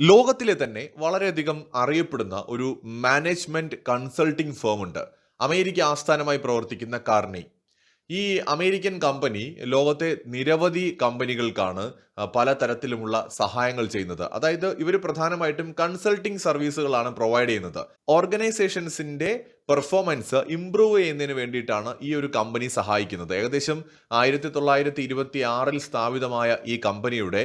ലോകത്തിലെ തന്നെ വളരെയധികം അറിയപ്പെടുന്ന ഒരു മാനേജ്മെന്റ് കൺസൾട്ടിംഗ് ഫേം ഉണ്ട്. അമേരിക്ക ആസ്ഥാനമായി പ്രവർത്തിക്കുന്ന കാർണി ഈ അമേരിക്കൻ കമ്പനി ലോകത്തെ നിരവധി കമ്പനികൾക്കാണ് പലതരത്തിലുമുള്ള സഹായങ്ങൾ ചെയ്യുന്നത്. അതായത് ഇവർ പ്രധാനമായിട്ടും കൺസൾട്ടിംഗ് സർവീസുകളാണ് പ്രൊവൈഡ് ചെയ്യുന്നത്. ഓർഗനൈസേഷൻസിന്റെ പെർഫോമൻസ് ഇംപ്രൂവ് ചെയ്യുന്നതിന് വേണ്ടിയിട്ടാണ് ഈ ഒരു കമ്പനി സഹായിക്കുന്നത്. ഏകദേശം ആയിരത്തി തൊള്ളായിരത്തി ഇരുപത്തി ആറിൽ സ്ഥാപിതമായ ഈ കമ്പനിയുടെ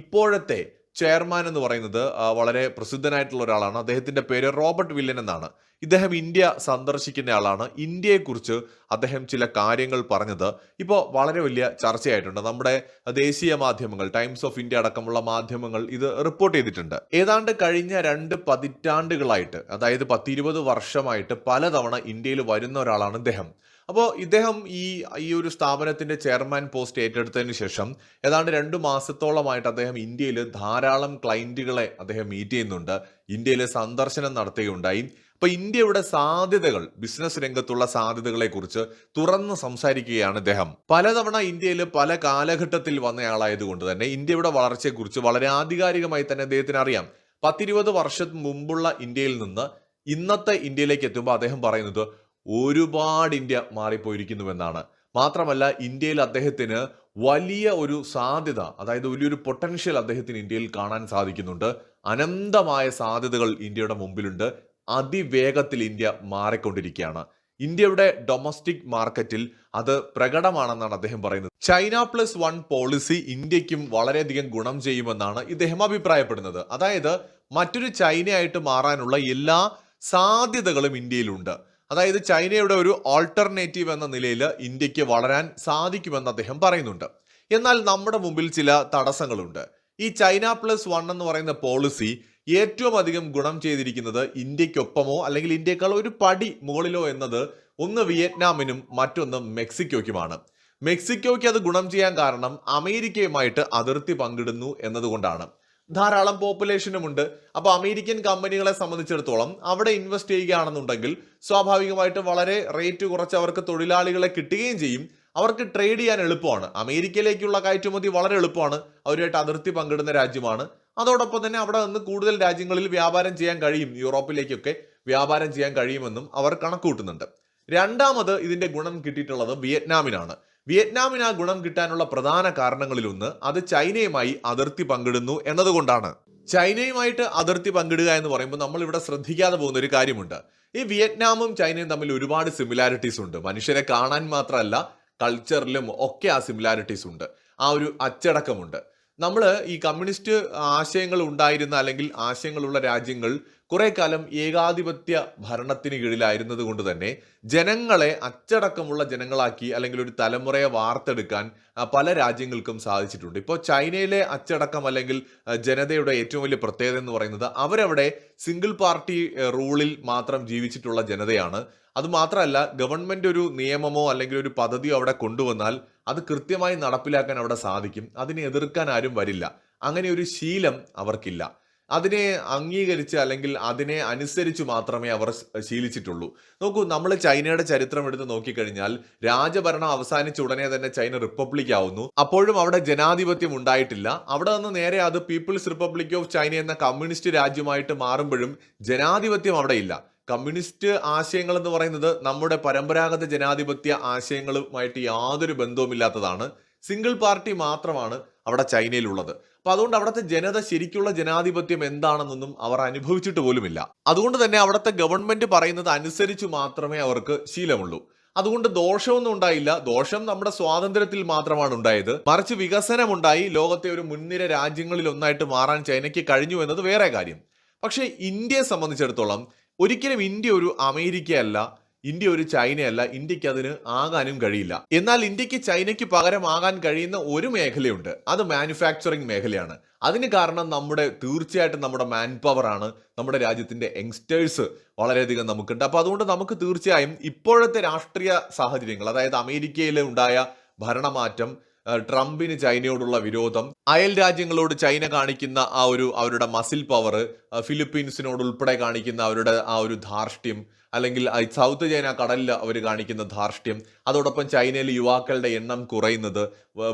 ഇപ്പോഴത്തെ ചെയർമാൻ എന്ന് പറയുന്നത് വളരെ പ്രസിദ്ധനായിട്ടുള്ള ഒരാളാണ്. അദ്ദേഹത്തിന്റെ പേര് റോബർട്ട് വില്യൻ എന്നാണ്. ഇദ്ദേഹം ഇന്ത്യ സന്ദർശിക്കുന്ന ആളാണ്. ഇന്ത്യയെക്കുറിച്ച് അദ്ദേഹം ചില കാര്യങ്ങൾ പറഞ്ഞത് ഇപ്പോൾ വളരെ വലിയ ചർച്ചയായിട്ടുണ്ട്. നമ്മുടെ ദേശീയ മാധ്യമങ്ങൾ ടൈംസ് ഓഫ് ഇന്ത്യ അടക്കമുള്ള മാധ്യമങ്ങൾ ഇത് റിപ്പോർട്ട് ചെയ്തിട്ടുണ്ട്. ഏതാണ്ട് കഴിഞ്ഞ രണ്ട് പതിറ്റാണ്ടുകളായിട്ട് അതായത് പത്തിരുപത് വർഷമായിട്ട് പലതവണ ഇന്ത്യയിൽ വരുന്ന ഒരാളാണ് ഇദ്ദേഹം. അപ്പോൾ ഇദ്ദേഹം ഈ ഈ ഒരു സ്ഥാപനത്തിന്റെ ചെയർമാൻ പോസ്റ്റ് ഏറ്റെടുത്തതിന് ശേഷം ഏതാണ്ട് രണ്ട് മാസത്തോളമായിട്ട് അദ്ദേഹം ഇന്ത്യയിൽ ധാരാളം ക്ലയന്റുകളെ അദ്ദേഹം മീറ്റ് ചെയ്യുന്നുണ്ട്. ഇന്ത്യയിൽ സന്ദർശനം നടത്തുകയുണ്ടായി. അപ്പോൾ ഇന്ത്യയുടെ സാധ്യതകൾ ബിസിനസ് രംഗത്തുള്ള സാധ്യതകളെക്കുറിച്ച് തുറന്ന് സംസാരിക്കുകയാണ് അദ്ദേഹം പലതവണ ഇന്ത്യയിൽ പല കാലഘട്ടത്തിൽ വന്നയാളായതുകൊണ്ട് തന്നെ ഇന്ത്യയുടെ വളർച്ചയെക്കുറിച്ച് വളരെ ആധികാരികമായി തന്നെ അദ്ദേഹത്തിന് അറിയാം പത്തിരുപത് വർഷം മുമ്പുള്ള ഇന്ത്യയിൽ നിന്ന് ഇന്നത്തെ ഇന്ത്യയിലേക്ക് എത്തുമ്പോൾ അദ്ദേഹം പറയുന്നത് ഒരുപാട് ഇന്ത്യ മാറിപ്പോയിരിക്കുന്നുവെന്നാണ്. മാത്രമല്ല ഇന്ത്യയിൽ അദ്ദേഹത്തിന് വലിയ ഒരു സാധ്യത അതായത് വലിയൊരു പൊട്ടൻഷ്യൽ അദ്ദേഹത്തിന് ഇന്ത്യയിൽ കാണാൻ സാധിക്കുന്നുണ്ട്. അനന്തമായ സാധ്യതകൾ ഇന്ത്യയുടെ മുമ്പിലുണ്ട്. അതിവേഗത്തിൽ ഇന്ത്യ മാറിക്കൊണ്ടിരിക്കുകയാണ്. ഇന്ത്യയുടെ ഡൊമസ്റ്റിക് മാർക്കറ്റിൽ അത് പ്രകടമാണെന്നാണ് അദ്ദേഹം പറയുന്നത്. ചൈന പ്ലസ് വൺ പോളിസി ഇന്ത്യക്കും വളരെയധികം ഗുണം ചെയ്യുമെന്നാണ് ഇദ്ദേഹം അഭിപ്രായപ്പെടുന്നത്. അതായത് മറ്റൊരു ചൈനയായിട്ട് മാറാനുള്ള എല്ലാ സാധ്യതകളും ഇന്ത്യയിലുണ്ട്. അതായത് ചൈനയുടെ ഒരു ഓൾട്ടർനേറ്റീവ് എന്ന നിലയിൽ ഇന്ത്യയ്ക്ക് വളരാൻ സാധിക്കുമെന്ന് അദ്ദേഹം പറയുന്നുണ്ട്. എന്നാൽ നമ്മുടെ മുമ്പിൽ ചില തടസ്സങ്ങളുണ്ട്. ഈ ചൈന പ്ലസ് വൺ എന്ന് പറയുന്ന പോളിസി ഏറ്റവും അധികം ഗുണം ചെയ്തിരിക്കുന്നത് ഇന്ത്യക്കൊപ്പമോ അല്ലെങ്കിൽ ഇന്ത്യക്കാൾ ഒരു പടി മുകളിലോ എന്നത് ഒന്ന് വിയറ്റ്നാമിനും മറ്റൊന്ന് മെക്സിക്കോയ്ക്കുമാണ്. മെക്സിക്കോയ്ക്ക് അത് ഗുണം ചെയ്യാൻ കാരണം അമേരിക്കയുമായിട്ട് അതിർത്തി പങ്കിടുന്നു എന്നതുകൊണ്ടാണ്. ധാരാളം പോപ്പുലേഷനും ഉണ്ട് അപ്പോൾ അമേരിക്കൻ കമ്പനികളെ സംബന്ധിച്ചിടത്തോളം അവിടെ ഇൻവെസ്റ്റ് ചെയ്യുകയാണെന്നുണ്ടെങ്കിൽ സ്വാഭാവികമായിട്ട് വളരെ റേറ്റ് കുറച്ച് അവർക്ക് തൊഴിലാളികളെ കിട്ടുകയും ചെയ്യും. അവർക്ക് ട്രേഡ് ചെയ്യാൻ എളുപ്പമാണ്. അമേരിക്കയിലേക്കുള്ള കയറ്റുമതി വളരെ എളുപ്പമാണ്. അവരുമായിട്ട് അതിർത്തി പങ്കിടുന്ന രാജ്യമാണ്. അതോടൊപ്പം തന്നെ അവിടെ നിന്ന് കൂടുതൽ രാജ്യങ്ങളിൽ വ്യാപാരം ചെയ്യാൻ കഴിയും. യൂറോപ്പിലേക്കൊക്കെ വ്യാപാരം ചെയ്യാൻ കഴിയുമെന്നും അവർ കണക്കുകൂട്ടുന്നുണ്ട്. രണ്ടാമത് ഇതിന്റെ ഗുണം കിട്ടിയിട്ടുള്ളത് വിയറ്റ്നാമിനാണ്. വിയറ്റ്നാമിന് ആ ഗുണം കിട്ടാനുള്ള പ്രധാന കാരണങ്ങളിലൊന്ന് അത് ചൈനയുമായി അതിർത്തി പങ്കിടുന്നു എന്നതുകൊണ്ടാണ്. ചൈനയുമായിട്ട് അതിർത്തി പങ്കിടുക എന്ന് പറയുമ്പോൾ നമ്മൾ ഇവിടെ ശ്രദ്ധിക്കാതെ പോകുന്ന ഒരു കാര്യമുണ്ട്. ഈ വിയറ്റ്നാമും ചൈനയും തമ്മിൽ ഒരുപാട് സിമിലാരിറ്റീസ് ഉണ്ട്. മനുഷ്യരെ കാണാൻ മാത്രമല്ല കൾച്ചറിലും ഒക്കെ ആ സിമിലാരിറ്റീസ് ഉണ്ട്. ആ ഒരു അച്ചടക്കമുണ്ട്. നമ്മൾ ഈ കമ്മ്യൂണിസ്റ്റ് ആശയങ്ങൾ ഉണ്ടായിരുന്ന അല്ലെങ്കിൽ ആശയങ്ങളുള്ള രാജ്യങ്ങൾ കുറെ കാലം ഏകാധിപത്യ ഭരണത്തിന് കീഴിലായിരുന്നത് കൊണ്ട് തന്നെ ജനങ്ങളെ അച്ചടക്കമുള്ള ജനങ്ങളാക്കി അല്ലെങ്കിൽ ഒരു തലമുറയെ വാർത്തെടുക്കാൻ പല രാജ്യങ്ങൾക്കും സാധിച്ചിട്ടുണ്ട്. ഇപ്പോൾ ചൈനയിലെ അച്ചടക്കം അല്ലെങ്കിൽ ജനതയുടെ ഏറ്റവും വലിയ പ്രത്യേകത എന്ന് പറയുന്നത് അവരവിടെ സിംഗിൾ പാർട്ടി റൂളിൽ മാത്രം ജീവിച്ചിട്ടുള്ള ജനതയാണ്. അതുമാത്രമല്ല ഗവൺമെന്റ് ഒരു നിയമമോ അല്ലെങ്കിൽ ഒരു പദ്ധതിയോ അവിടെ കൊണ്ടുവന്നാൽ അത് കൃത്യമായി നടപ്പിലാക്കാൻ അവിടെ സാധിക്കും. അതിനെ എതിർക്കാൻ ആരും വരില്ല. അങ്ങനെ ഒരു ശീലം അവർക്കില്ല. അതിനെ അംഗീകരിച്ച് അല്ലെങ്കിൽ അതിനെ അനുസരിച്ച് മാത്രമേ അവർ ശീലിച്ചിട്ടുള്ളൂ. നോക്കൂ നമ്മൾ ചൈനയുടെ ചരിത്രം എടുത്ത് നോക്കിക്കഴിഞ്ഞാൽ രാജഭരണം അവസാനിച്ച ഉടനെ തന്നെ ചൈന റിപ്പബ്ലിക് ആവുന്നു. അപ്പോഴും അവിടെ ജനാധിപത്യം ഉണ്ടായിട്ടില്ല. അവിടെ നിന്ന് നേരെ അത് പീപ്പിൾസ് റിപ്പബ്ലിക് ഓഫ് ചൈന എന്ന കമ്മ്യൂണിസ്റ്റ് രാജ്യമായിട്ട് മാറുമ്പോഴും ജനാധിപത്യം അവിടെ ഇല്ല. കമ്മ്യൂണിസ്റ്റ് ആശയങ്ങൾ എന്ന് പറയുന്നത് നമ്മുടെ പരമ്പരാഗത ജനാധിപത്യ ആശയങ്ങളുമായിട്ട് യാതൊരു ബന്ധവുമില്ലാത്തതാണ്. സിംഗിൾ പാർട്ടി മാത്രമാണ് അവിടെ ചൈനയിലുള്ളത്. അപ്പൊ അതുകൊണ്ട് അവിടുത്തെ ജനത ശരിക്കുള്ള ജനാധിപത്യം എന്താണെന്നൊന്നും അവർ അനുഭവിച്ചിട്ട് പോലുമില്ല. അതുകൊണ്ട് തന്നെ അവിടുത്തെ ഗവൺമെന്റ് പറയുന്നത് അനുസരിച്ച് മാത്രമേ അവർക്ക് ശീലമുള്ളൂ. അതുകൊണ്ട് ദോഷമൊന്നും ഉണ്ടായില്ല. ദോഷം നമ്മുടെ സ്വാതന്ത്ര്യത്തിൽ മാത്രമാണ് ഉണ്ടായത്. മറിച്ച് വികസനമുണ്ടായി. ലോകത്തെ ഒരു മുൻനിര രാജ്യങ്ങളിൽ ഒന്നായിട്ട് മാറാൻ ചൈനയ്ക്ക് കഴിഞ്ഞു എന്നത് വേറെ കാര്യം. പക്ഷേ ഇന്ത്യയെ സംബന്ധിച്ചിടത്തോളം ഒരിക്കലും ഇന്ത്യ ഒരു അമേരിക്കയല്ല. ഇന്ത്യ ഒരു ചൈനയല്ല ഇന്ത്യയ്ക്ക് അതിന് ആകാനും കഴിയില്ല. എന്നാൽ ഇന്ത്യയ്ക്ക് ചൈനയ്ക്ക് പകരമാകാൻ കഴിയുന്ന ഒരു മേഖലയുണ്ട്. അത് മാനുഫാക്ചറിങ് മേഖലയാണ്. അതിന് കാരണം നമ്മുടെ തീർച്ചയായിട്ടും നമ്മുടെ മാൻ പവർ ആണ്. നമ്മുടെ രാജ്യത്തിന്റെ യങ്സ്റ്റേഴ്സ് വളരെയധികം നമുക്കുണ്ട്. അപ്പോൾ അതുകൊണ്ട് നമുക്ക് തീർച്ചയായും ഇപ്പോഴത്തെ രാഷ്ട്രീയ സാഹചര്യങ്ങൾ അതായത് അമേരിക്കയിൽ ഉണ്ടായ ഭരണമാറ്റം ട്രംപിന് ചൈനയോടുള്ള വിരോധം അയൽ രാജ്യങ്ങളോട് ചൈന കാണിക്കുന്ന ആ ഒരു അവരുടെ മസിൽ പവർ ഫിലിപ്പീൻസിനോട് ഉൾപ്പെടെ കാണിക്കുന്ന അവരുടെ ആ ഒരു ധാർഷ്ട്യം അല്ലെങ്കിൽ സൗത്ത് ചൈന കടലിൽ അവർ കാണിക്കുന്ന ധാർഷ്ട്യം അതോടൊപ്പം ചൈനയിൽ യുവാക്കളുടെ എണ്ണം കുറയുന്നത്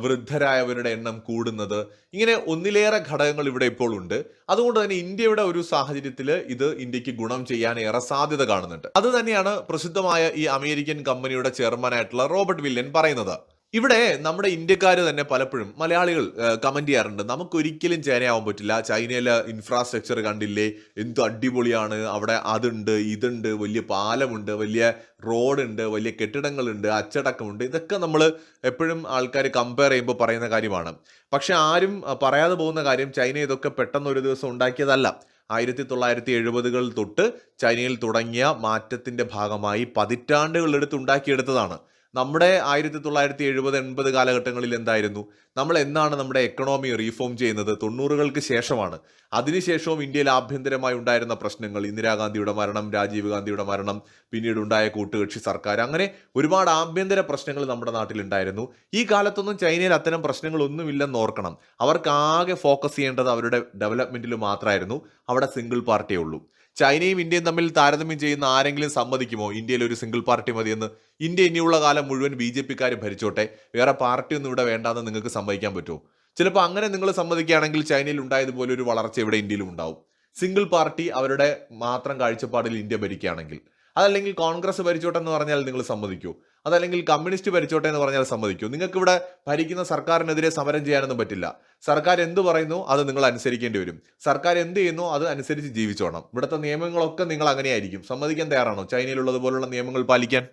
വൃദ്ധരായവരുടെ എണ്ണം കൂടുന്നത് ഇങ്ങനെ ഒന്നിലേറെ ഘടകങ്ങൾ ഇവിടെ ഇപ്പോൾ ഉണ്ട്. അതുകൊണ്ട് തന്നെ ഇന്ത്യയുടെ ഒരു സാഹചര്യത്തിൽ ഇത് ഇന്ത്യയ്ക്ക് ഗുണം ചെയ്യാൻ ഏറെ സാധ്യത കാണുന്നുണ്ട്. അത് തന്നെയാണ് പ്രസിദ്ധമായ ഈ അമേരിക്കൻ കമ്പനിയുടെ ചെയർമാനായിട്ടുള്ള റോബർട്ട് വില്യൻ പറയുന്നത്. ഇവിടെ നമ്മുടെ ഇന്ത്യക്കാർ തന്നെ പലപ്പോഴും മലയാളികൾ കമന്റ് ചെയ്യാറുണ്ട്. നമുക്കൊരിക്കലും ചൈനയാവാൻ പറ്റില്ല. ചൈനയിലെ ഇൻഫ്രാസ്ട്രക്ചർ കണ്ടില്ലേ? എന്തോ അടിപൊളിയാണ്. അവിടെ അതുണ്ട് ഇതുണ്ട് വലിയ പാലമുണ്ട് വലിയ റോഡുണ്ട് വലിയ കെട്ടിടങ്ങളുണ്ട് അച്ചടക്കമുണ്ട്. ഇതൊക്കെ നമ്മൾ എപ്പോഴും ആൾക്കാർ കമ്പയർ ചെയ്യുമ്പോൾ പറയുന്ന കാര്യമാണ്. പക്ഷെ ആരും പറയാതെ പോകുന്ന കാര്യം ചൈന ഇതൊക്കെ പെട്ടെന്ന് ഒരു ദിവസം ഉണ്ടാക്കിയതല്ല. ആയിരത്തി തൊള്ളായിരത്തി എഴുപതുകൾ തൊട്ട് ചൈനയിൽ തുടങ്ങിയ മാറ്റത്തിന്റെ ഭാഗമായി പതിറ്റാണ്ടുകളെടുത്ത് ഉണ്ടാക്കിയെടുത്തതാണ്. നമ്മുടെ ആയിരത്തി തൊള്ളായിരത്തി എഴുപത് എൺപത് കാലഘട്ടങ്ങളിൽ എന്തായിരുന്നു? നമ്മൾ എന്നാണ് നമ്മുടെ എക്കണോമി റീഫോം ചെയ്യുന്നത്? തൊണ്ണൂറുകൾക്ക് ശേഷമാണ്. അതിനുശേഷവും ഇന്ത്യയിൽ ആഭ്യന്തരമായി ഉണ്ടായിരുന്ന പ്രശ്നങ്ങൾ ഇന്ദിരാഗാന്ധിയുടെ മരണം രാജീവ് ഗാന്ധിയുടെ മരണം പിന്നീട് ഉണ്ടായ കൂട്ടുകക്ഷി സർക്കാർ അങ്ങനെ ഒരുപാട് ആഭ്യന്തര പ്രശ്നങ്ങൾ നമ്മുടെ നാട്ടിലുണ്ടായിരുന്നു. ഈ കാലത്തൊന്നും ചൈനയിൽ അത്തരം പ്രശ്നങ്ങളൊന്നുമില്ലെന്ന് ഓർക്കണം. അവർക്ക് ആകെ ഫോക്കസ് ചെയ്യേണ്ടത് അവരുടെ ഡെവലപ്മെന്റിൽ മാത്രമായിരുന്നു. അവിടെ സിംഗിൾ പാർട്ടിയേ ഉള്ളൂ. ചൈനയും ഇന്ത്യയും തമ്മിൽ താരതമ്യം ചെയ്യുന്ന ആരെങ്കിലും സമ്മതിക്കുമോ? ഇന്ത്യയിൽ ഒരു സിംഗിൾ പാർട്ടി മതിയെന്ന് ഇന്ത്യ ഇനിയുള്ള കാലം മുഴുവൻ ബി ജെ പിക്കാർ ഭരിച്ചോട്ടെ. വേറെ പാർട്ടിയൊന്നും ഇവിടെ വേണ്ടാന്ന് നിങ്ങൾക്ക് സമ്മതിക്കാൻ പറ്റുമോ? ചിലപ്പോൾ അങ്ങനെ നിങ്ങൾ സമ്മതിക്കുകയാണെങ്കിൽ ചൈനയിൽ ഉണ്ടായതുപോലെ ഒരു വളർച്ച ഇവിടെ ഇന്ത്യയിലും ഉണ്ടാവും. സിംഗിൾ പാർട്ടി അവരുടെ മാത്രം കാഴ്ചപ്പാടിൽ ഇന്ത്യ ഭരിക്കുകയാണെങ്കിൽ. അതല്ലെങ്കിൽ കോൺഗ്രസ് ഭരിച്ചോട്ടെ എന്ന് പറഞ്ഞാൽ നിങ്ങൾ സമ്മതിക്കൂ. അതല്ലെങ്കിൽ കമ്മ്യൂണിസ്റ്റ് ഭരിച്ചോട്ടെ എന്ന് പറഞ്ഞാൽ സമ്മതിക്കൂ. നിങ്ങൾക്ക് ഇവിടെ ഭരിക്കുന്ന സർക്കാരിനെതിരെ സമരം ചെയ്യാനൊന്നും പറ്റില്ല. സർക്കാർ എന്ത് പറയുന്നു അത് നിങ്ങൾ അനുസരിക്കേണ്ടി വരും. സർക്കാർ എന്ത് ചെയ്യുന്നു അത് അനുസരിച്ച് ജീവിച്ചോണം. ഇവിടുത്തെ നിയമങ്ങളൊക്കെ നിങ്ങൾ അങ്ങനെയായിരിക്കും. സമ്മതിക്കാൻ തയ്യാറാണോ ചൈനയിലുള്ളതുപോലുള്ള നിയമങ്ങൾ പാലിക്കാൻ?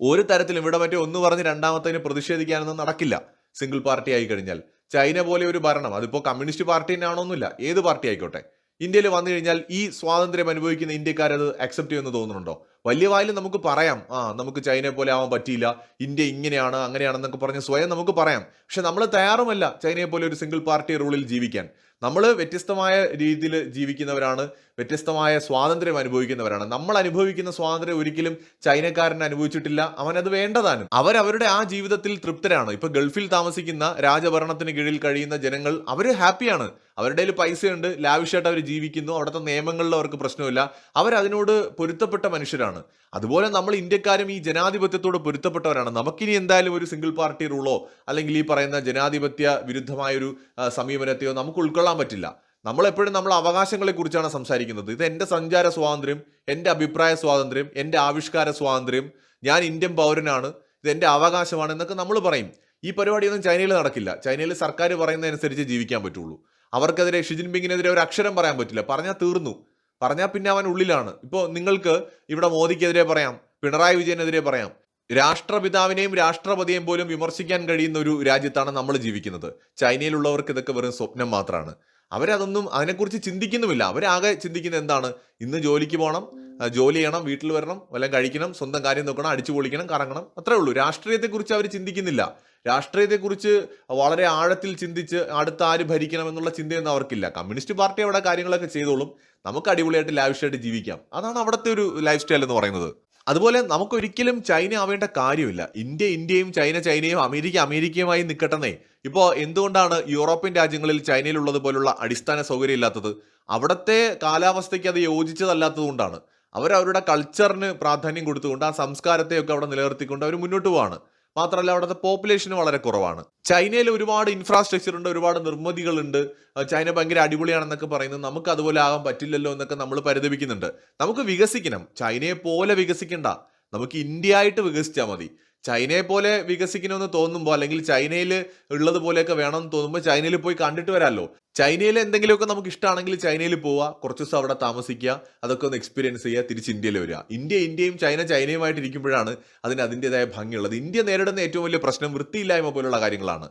ഒരു തരത്തിലും ഇവിടെ മറ്റേ ഒന്ന് പറഞ്ഞ് രണ്ടാമത്തതിന് പ്രതിഷേധിക്കാനൊന്നും നടക്കില്ല. സിംഗിൾ പാർട്ടി ആയി കഴിഞ്ഞാൽ. ചൈന പോലെ ഒരു ഭരണം. അതിപ്പോൾ കമ്മ്യൂണിസ്റ്റ് പാർട്ടി തന്നെ ആണോന്നില്ല ഏത് പാർട്ടി ആയിക്കോട്ടെ. ഇന്ത്യയിൽ വന്നു കഴിഞ്ഞാൽ ഈ സ്വാതന്ത്ര്യം അനുഭവിക്കുന്ന ഇന്ത്യക്കാരത് അക്സെപ്റ്റ് ചെയ്യുമെന്ന് തോന്നുന്നുണ്ടോ? വലിയ വായിൽ നമുക്ക് പറയാം. ആ നമുക്ക് ചൈനയെ പോലെ ആവാൻ പറ്റിയില്ല. ഇന്ത്യ ഇങ്ങനെയാണ് അങ്ങനെയാണെന്നൊക്കെ പറഞ്ഞ് സ്വയം നമുക്ക് പറയാം. പക്ഷെ നമ്മൾ തയ്യാറുമല്ല ചൈനയെ പോലെ ഒരു സിംഗിൾ പാർട്ടി റൂളിൽ ജീവിക്കാൻ. നമ്മൾ വ്യത്യസ്തമായ രീതിയിൽ ജീവിക്കുന്നവരാണ് വ്യത്യസ്തമായ സ്വാതന്ത്ര്യം അനുഭവിക്കുന്നവരാണ്. നമ്മൾ അനുഭവിക്കുന്ന സ്വാതന്ത്ര്യം ഒരിക്കലും ചൈനക്കാരൻ അനുഭവിച്ചിട്ടില്ല. അവൻ അത് വേണ്ടതാനും. അവരവരുടെ ആ ജീവിതത്തിൽ തൃപ്തരാണ്. ഇപ്പൊ ഗൾഫിൽ താമസിക്കുന്ന രാജഭരണത്തിന് കീഴിൽ കഴിയുന്ന ജനങ്ങൾ അവർ ഹാപ്പിയാണ്. അവരുടെ കയ്യിൽ പൈസയുണ്ട്. ലാവിഷായിട്ട് അവർ ജീവിക്കുന്നു. അവിടുത്തെ നിയമങ്ങളിൽ അവർക്ക് പ്രശ്നമില്ല. അവരതിനോട് പൊരുത്തപ്പെട്ട മനുഷ്യരാണ്. അതുപോലെ നമ്മൾ ഇന്ത്യക്കാരും ഈ ജനാധിപത്യത്തോട് പൊരുത്തപ്പെട്ടവരാണ്. നമുക്കിനി എന്തായാലും ഒരു സിംഗിൾ പാർട്ടി റൂളോ അല്ലെങ്കിൽ ഈ പറയുന്ന ജനാധിപത്യ വിരുദ്ധമായൊരു സമീപനത്തെയോ നമുക്ക് ഉൾക്കൊള്ളാൻ പറ്റില്ല. നമ്മൾ എപ്പോഴും നമ്മൾ അവകാശങ്ങളെക്കുറിച്ചാണ് സംസാരിക്കുന്നത്. ഇത് എന്റെ സഞ്ചാര സ്വാതന്ത്ര്യം എന്റെ അഭിപ്രായ സ്വാതന്ത്ര്യം എന്റെ ആവിഷ്കാര സ്വാതന്ത്ര്യം ഞാൻ ഇന്ത്യൻ പൗരനാണ് ഇത് എന്റെ അവകാശമാണ് എന്നൊക്കെ നമ്മൾ പറയും. ഈ പരിപാടിയൊന്നും ചൈനയിൽ നടക്കില്ല. ചൈനയിൽ സർക്കാർ പറയുന്നതനുസരിച്ച് ജീവിക്കാൻ പറ്റുള്ളൂ. അവർക്കെതിരെ ഷി ജിൻപിങ്ങിനെതിരെ ഒരു അക്ഷരം പറയാൻ പറ്റില്ല. പറഞ്ഞാൽ തീർന്നു. പറഞ്ഞാൽ പിന്നെ അവൻ ഉള്ളിലാണ്. ഇപ്പോൾ നിങ്ങൾക്ക് ഇവിടെ മോദിക്കെതിരെ പറയാം പിണറായി വിജയനെതിരെ പറയാം. രാഷ്ട്രപിതാവിനെയും രാഷ്ട്രപതിയെയും പോലും വിമർശിക്കാൻ കഴിയുന്ന ഒരു രാജ്യത്താണ് നമ്മൾ ജീവിക്കുന്നത്. ചൈനയിലുള്ളവർക്ക് ഇതൊക്കെ വെറും സ്വപ്നം മാത്രമാണ്. അവരതൊന്നും അതിനെക്കുറിച്ച് ചിന്തിക്കുന്നുമില്ല. അവരാകെ ചിന്തിക്കുന്നത് എന്താണ്? ഇന്ന് ജോലിക്ക് പോകണം ജോലി ചെയ്യണം വീട്ടിൽ വരണം വല്ലതും കഴിക്കണം സ്വന്തം കാര്യം നോക്കണം അടിച്ചു പൊളിക്കണം കറങ്ങണം അത്രേ ഉള്ളൂ. രാഷ്ട്രീയത്തെക്കുറിച്ച് അവർ ചിന്തിക്കുന്നില്ല. രാഷ്ട്രീയത്തെക്കുറിച്ച് വളരെ ആഴത്തിൽ ചിന്തിച്ച് അടുത്ത ആര് ഭരിക്കണം എന്നുള്ള ചിന്തയൊന്നും അവർക്കില്ല. കമ്മ്യൂണിസ്റ്റ് പാർട്ടി അവിടെ കാര്യങ്ങളൊക്കെ ചെയ്തോളും. നമുക്ക് അടിപൊളിയായിട്ട് ലാവിഷായിട്ട് ജീവിക്കാം. അതാണ് അവിടുത്തെ ഒരു ലൈഫ് സ്റ്റൈൽ എന്ന് പറയുന്നത്. അതുപോലെ നമുക്കൊരിക്കലും ചൈന ആവേണ്ട കാര്യമില്ല. ഇന്ത്യ ഇന്ത്യയും ചൈന ചൈനയും അമേരിക്ക അമേരിക്കയുമായി നിൽക്കട്ടെന്നേ ഇപ്പോൾ എന്തുകൊണ്ടാണ് യൂറോപ്യൻ രാജ്യങ്ങളിൽ ചൈനയിലുള്ളത് പോലുള്ള അടിസ്ഥാന സൗകര്യം ഇല്ലാത്തത്? അവിടുത്തെ കാലാവസ്ഥയ്ക്ക് അത് യോജിച്ചതല്ലാത്തത് കൊണ്ടാണ് അവർ അവരുടെ കൾച്ചറിന് പ്രാധാന്യം കൊടുത്തുകൊണ്ട് ആ സംസ്കാരത്തെയൊക്കെ അവിടെ നിലനിർത്തിക്കൊണ്ട് അവർ മുന്നോട്ട് പോവാണ്. മാത്രമല്ല അവിടുത്തെ പോപ്പുലേഷൻ വളരെ കുറവാണ്. ചൈനയിൽ ഒരുപാട് ഇൻഫ്രാസ്ട്രക്ചർ ഉണ്ട് ഒരുപാട് നിർമ്മിതികളുണ്ട്. ചൈന ഭയങ്കര അടിപൊളിയാണെന്നൊക്കെ പറയുന്നത് നമുക്ക് അതുപോലെ ആകാൻ പറ്റില്ലല്ലോ എന്നൊക്കെ നമ്മൾ പരിതപിക്കുന്നുണ്ട്. നമുക്ക് വികസിക്കണം. ചൈനയെ പോലെ വികസിക്കണ്ട. നമുക്ക് ഇന്ത്യ ആയിട്ട് വികസിച്ചാൽ മതി. ചൈനയെ പോലെ വികസിക്കണമെന്ന് തോന്നുമ്പോൾ അല്ലെങ്കിൽ ചൈനയിൽ ഉള്ളത് പോലെയൊക്കെ വേണമെന്ന് തോന്നുമ്പോൾ ചൈനയിൽ പോയി കണ്ടിട്ട് വരാമല്ലോ ചൈനയിൽ എന്തെങ്കിലുമൊക്കെ നമുക്ക് ഇഷ്ടമാണെങ്കിൽ ചൈനയിൽ പോവുക കുറച്ച് ദിവസം അവിടെ താമസിക്കുക അതൊക്കെ ഒന്ന് എക്സ്പീരിയൻസ് ചെയ്യുക തിരിച്ച് ഇന്ത്യയിൽ വരിക. ഇന്ത്യ ഇന്ത്യയും ചൈന ചൈനയുമായിട്ട് ഇരിക്കുമ്പോഴാണ് അതിന് അതിന്റെതായ ഭംഗിയുള്ളത്. ഇന്ത്യ നേരിടുന്ന ഏറ്റവും വലിയ പ്രശ്നം വൃത്തിയില്ലായ്മ പോലുള്ള കാര്യങ്ങളാണ്.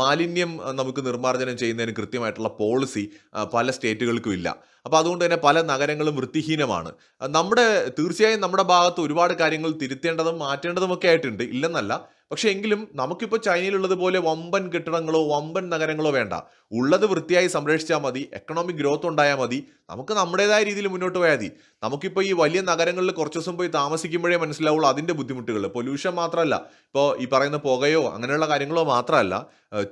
മാലിന്യം നമുക്ക് നിർമ്മാർജനം ചെയ്യുന്നതിന് കൃത്യമായിട്ടുള്ള പോളിസി പല സ്റ്റേറ്റുകൾക്കും ഇല്ല. അപ്പോൾ അതുകൊണ്ട് തന്നെ പല നഗരങ്ങളും വൃത്തിഹീനമാണ്. നമ്മുടെ തീർച്ചയായും നമ്മുടെ ഭാഗത്ത് ഒരുപാട് കാര്യങ്ങൾ തിരുത്തേണ്ടതും മാറ്റേണ്ടതും ഒക്കെ ആയിട്ടുണ്ട്. ഇല്ലെന്നല്ല പക്ഷെ എങ്കിലും നമുക്കിപ്പോൾ ചൈനയിലുള്ളത് പോലെ വമ്പൻ കെട്ടിടങ്ങളോ വമ്പൻ നഗരങ്ങളോ വേണ്ട. ഉള്ളത് വൃത്തിയായി സംരക്ഷിച്ചാൽ മതി എക്കണോമിക് ഗ്രോത്ത് ഉണ്ടായാൽ മതി നമുക്ക് നമ്മുടേതായ രീതിയിൽ മുന്നോട്ട് പോയാൽ മതി. നമുക്കിപ്പോൾ ഈ വലിയ നഗരങ്ങളിൽ കുറച്ച് ദിവസം പോയി താമസിക്കുമ്പോഴേ മനസ്സിലാവുള്ളൂ അതിന്റെ ബുദ്ധിമുട്ടുകൾ പൊല്യൂഷൻ മാത്രമല്ല ഇപ്പോൾ ഈ പറയുന്ന പുകയോ അങ്ങനെയുള്ള കാര്യങ്ങളോ മാത്രമല്ല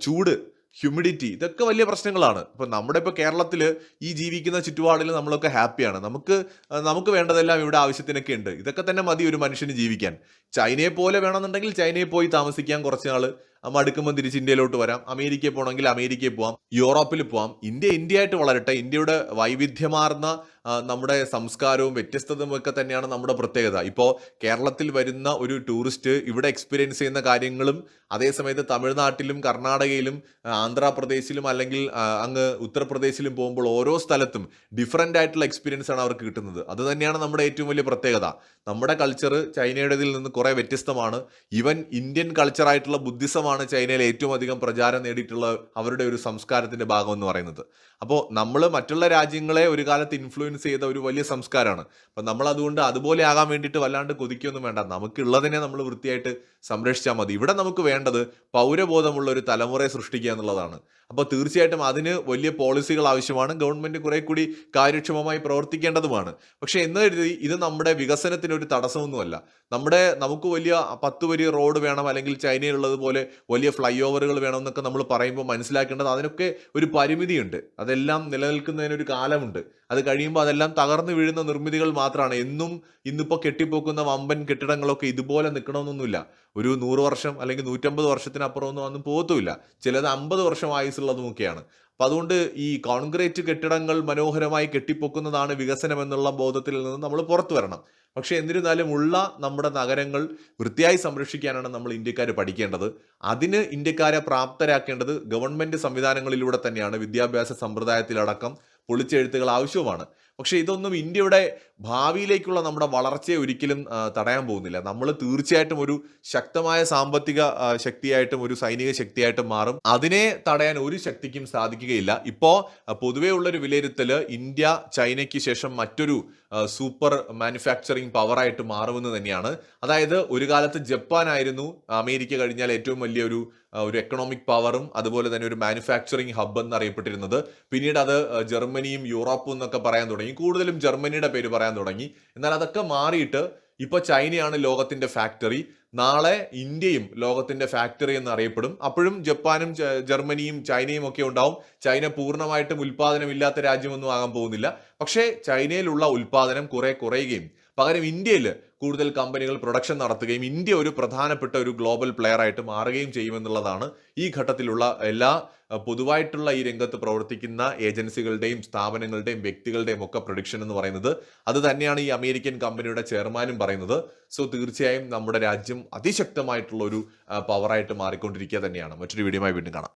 ചൂട് ഹ്യൂമിഡിറ്റി ഇതൊക്കെ വലിയ പ്രശ്നങ്ങളാണ്. ഇപ്പോൾ നമ്മുടെ ഇപ്പോൾ കേരളത്തിൽ ഈ ജീവിക്കുന്ന ചുറ്റുപാടിൽ നമ്മളൊക്കെ ഹാപ്പിയാണ് നമുക്ക് നമുക്ക് വേണ്ടതെല്ലാം ഇവിടെ ആവശ്യത്തിനൊക്കെ ഉണ്ട്. ഇതൊക്കെ തന്നെ മതി ഒരു മനുഷ്യന് ജീവിക്കാൻ. ചൈനയെ പോലെ വേണമെന്നുണ്ടെങ്കിൽ ചൈനയിൽ പോയി താമസിക്കാൻ കുറച്ച് നാൾ മടുക്കുമ്പോൾ തിരിച്ച് ഇന്ത്യയിലോട്ട് വരാം. അമേരിക്കയിൽ പോകണമെങ്കിൽ അമേരിക്കയിൽ പോവാം. യൂറോപ്പിൽ പോവാം. ഇന്ത്യ ഇന്ത്യ ആയിട്ട് വളരട്ടെ. ഇന്ത്യയുടെ വൈവിധ്യമാർന്ന നമ്മുടെ സംസ്കാരവും വ്യത്യസ്തതയും ഒക്കെ തന്നെയാണ് നമ്മുടെ പ്രത്യേകത. ഇപ്പോൾ കേരളത്തിൽ വരുന്ന ഒരു ടൂറിസ്റ്റ് ഇവിടെ എക്സ്പീരിയൻസ് ചെയ്യുന്ന കാര്യങ്ങളും അതേസമയത്ത് തമിഴ്നാട്ടിലും കർണാടകയിലും ആന്ധ്രാപ്രദേശിലും അല്ലെങ്കിൽ അങ്ങ് ഉത്തർപ്രദേശിലും പോകുമ്പോൾ ഓരോ സ്ഥലത്തും ഡിഫറെന്റ് ആയിട്ടുള്ള എക്സ്പീരിയൻസ് ആണ് അവർക്ക് കിട്ടുന്നത്. അത് തന്നെയാണ് നമ്മുടെ ഏറ്റവും വലിയ പ്രത്യേകത. നമ്മുടെ കൾച്ചർ ചൈനയുടേതിൽ നിന്ന് കുറേ വ്യത്യസ്തമാണ്. ഈവൻ ഇന്ത്യൻ കൾച്ചറായിട്ടുള്ള ബുദ്ധിസമാണ് ചൈനയിൽ ഏറ്റവും അധികം പ്രചാരം നേടിയിട്ടുള്ള അവരുടെ ഒരു സംസ്കാരത്തിന്റെ ഭാഗം എന്ന് പറയുന്നത്. അപ്പോൾ നമ്മൾ മറ്റുള്ള രാജ്യങ്ങളെ ഒരു കാലത്ത് ഇൻഫ്ലുവൻസ് ചെയ്ത ഒരു വലിയ സംസ്കാരമാണ്. അപ്പം നമ്മൾ അതുകൊണ്ട് അതുപോലെ ആകാൻ വേണ്ടിയിട്ട് വല്ലാണ്ട് കൊതിക്കൊന്നും വേണ്ട. നമുക്കുള്ളതിനെ നമ്മൾ വൃത്തിയായിട്ട് സംരക്ഷിച്ചാൽ മതി. ഇവിടെ നമുക്ക് വേണ്ടത് പൗരബോധമുള്ള ഒരു തലമുറയെ സൃഷ്ടിക്കുക എന്നുള്ളതാണ്. അപ്പോൾ തീർച്ചയായിട്ടും അതിന് വലിയ പോളിസികൾ ആവശ്യമാണ്. ഗവൺമെന്റ് കുറെ കൂടി കാര്യക്ഷമമായി പ്രവർത്തിക്കേണ്ടതുമാണ്. പക്ഷേ എന്ന് കരുതി ഇത് നമ്മുടെ വികസനത്തിന് ഒരു തടസ്സമൊന്നുമല്ല. നമ്മുടെ നമുക്ക് വലിയ പത്ത് വലിയ റോഡ് വേണം അല്ലെങ്കിൽ ചൈനയിലുള്ളതുപോലെ വലിയ ഫ്ലൈ ഓവറുകൾ വേണം എന്നൊക്കെ നമ്മൾ പറയുമ്പോൾ മനസ്സിലാക്കേണ്ടത് അതിനൊക്കെ ഒരു പരിമിതിയുണ്ട്. അതെല്ലാം നിലനിൽക്കുന്നതിനൊരു കാലമുണ്ട്. അത് കഴിയുമ്പോൾ അതെല്ലാം തകർന്നു വീഴുന്ന നിർമ്മിതികൾ മാത്രമാണ് എന്നും ഇന്നിപ്പോൾ കെട്ടിപ്പോക്കുന്ന വമ്പൻ കെട്ടിടങ്ങളൊക്കെ ഇതുപോലെ നിൽക്കണമെന്നൊന്നുമില്ല ഒരു നൂറ് വർഷം അല്ലെങ്കിൽ നൂറ്റമ്പത് വർഷത്തിനപ്പുറമൊന്നും ഒന്നും പോകത്തുമില്ല ചിലത് അമ്പത് വർഷം ആയുസുള്ളതുമൊക്കെയാണ് അപ്പം അതുകൊണ്ട് ഈ കോൺക്രീറ്റ് കെട്ടിടങ്ങൾ മനോഹരമായി കെട്ടിപ്പൊക്കുന്നതാണ് വികസനം എന്നുള്ള ബോധത്തിൽ നിന്ന് നമ്മൾ പുറത്തു വരണം. പക്ഷേ എന്നിരുന്നാലും ഉള്ള നമ്മുടെ നഗരങ്ങൾ വൃത്തിയായി സംരക്ഷിക്കാനാണ് നമ്മൾ ഇന്ത്യക്കാർ പഠിക്കേണ്ടത്. അതിന് ഇന്ത്യക്കാരെ പ്രാപ്തരാക്കേണ്ടത് ഗവൺമെന്റ് സംവിധാനങ്ങളിലൂടെ തന്നെയാണ് വിദ്യാഭ്യാസ സമ്പ്രദായത്തിലടക്കം പൊളിച്ചെഴുത്തുകൾ ആവശ്യവുമാണ്. പക്ഷേ ഇതൊന്നും ഇന്ത്യയുടെ ഭാവിയിലേക്കുള്ള നമ്മുടെ വളർച്ചയെ ഒരിക്കലും തടയാൻ പോകുന്നില്ല. നമ്മൾ തീർച്ചയായിട്ടും ഒരു ശക്തമായ സാമ്പത്തിക ശക്തിയായിട്ടും ഒരു സൈനിക ശക്തിയായിട്ടും മാറും. അതിനെ തടയാൻ ഒരു ശക്തിക്കും സാധിക്കുകയില്ല. ഇപ്പോൾ പൊതുവേ ഉള്ളൊരു വിലയിരുത്തൽ ഇന്ത്യ ചൈനയ്ക്ക് ശേഷം മറ്റൊരു സൂപ്പർ മാനുഫാക്ചറിങ് പവറായിട്ട് മാറുമെന്ന് തന്നെയാണ്. അതായത് ഒരു കാലത്ത് ജപ്പാനായിരുന്നു അമേരിക്ക കഴിഞ്ഞാൽ ഏറ്റവും വലിയൊരു ഒരു എക്കണോമിക് പവറും അതുപോലെ തന്നെ ഒരു മാനുഫാക്ചറിങ് ഹബ് എന്നറിയപ്പെട്ടിരുന്നത്. പിന്നീട് അത് ജർമ്മനിയും യൂറോപ്പും എന്നൊക്കെ പറയാൻ തുടങ്ങി. കൂടുതലും ജർമ്മനിയുടെ പേര് പറയാൻ തുടങ്ങി. എന്നാൽ അതൊക്കെ മാറിയിട്ട് ഇപ്പോൾ ചൈനയാണ് ലോകത്തിന്റെ ഫാക്ടറി നാളെ ഇന്ത്യയും ലോകത്തിന്റെ ഫാക്ടറി എന്ന് അറിയപ്പെടും അപ്പോഴും ജപ്പാനും ജർമ്മനിയും ചൈനയും ഒക്കെ ഉണ്ടാവും. ചൈന പൂർണമായിട്ടും ഉൽപ്പാദനമില്ലാത്ത രാജ്യമൊന്നും ആകാൻ പോകുന്നില്ല. പക്ഷേ ചൈനയിലുള്ള ഉൽപ്പാദനം കുറെ കുറയുകയും പകരം ഇന്ത്യയിൽ കൂടുതൽ കമ്പനികൾ പ്രൊഡക്ഷൻ നടത്തുകയും ഇന്ത്യ ഒരു പ്രധാനപ്പെട്ട ഒരു ഗ്ലോബൽ പ്ലെയർ ആയിട്ട് മാറുകയും ചെയ്യുമെന്നുള്ളതാണ് ഈ ഘട്ടത്തിലുള്ള എല്ലാ പൊതുവായിട്ടുള്ള ഈ രംഗത്ത് പ്രവർത്തിക്കുന്ന ഏജൻസികളുടെയും സ്ഥാപനങ്ങളുടെയും വ്യക്തികളുടെയും ഒക്കെ പ്രൊഡിക്ഷൻ എന്ന് പറയുന്നത്. അത് തന്നെയാണ് ഈ അമേരിക്കൻ കമ്പനിയുടെ ചെയർമാനും പറയുന്നത്. സോ തീർച്ചയായും നമ്മുടെ രാജ്യം അതിശക്തമായിട്ടുള്ള ഒരു പവറായിട്ട് മാറിക്കൊണ്ടിരിക്കുക തന്നെയാണ്. മറ്റൊരു വീഡിയോയുമായി വീണ്ടും കാണാം.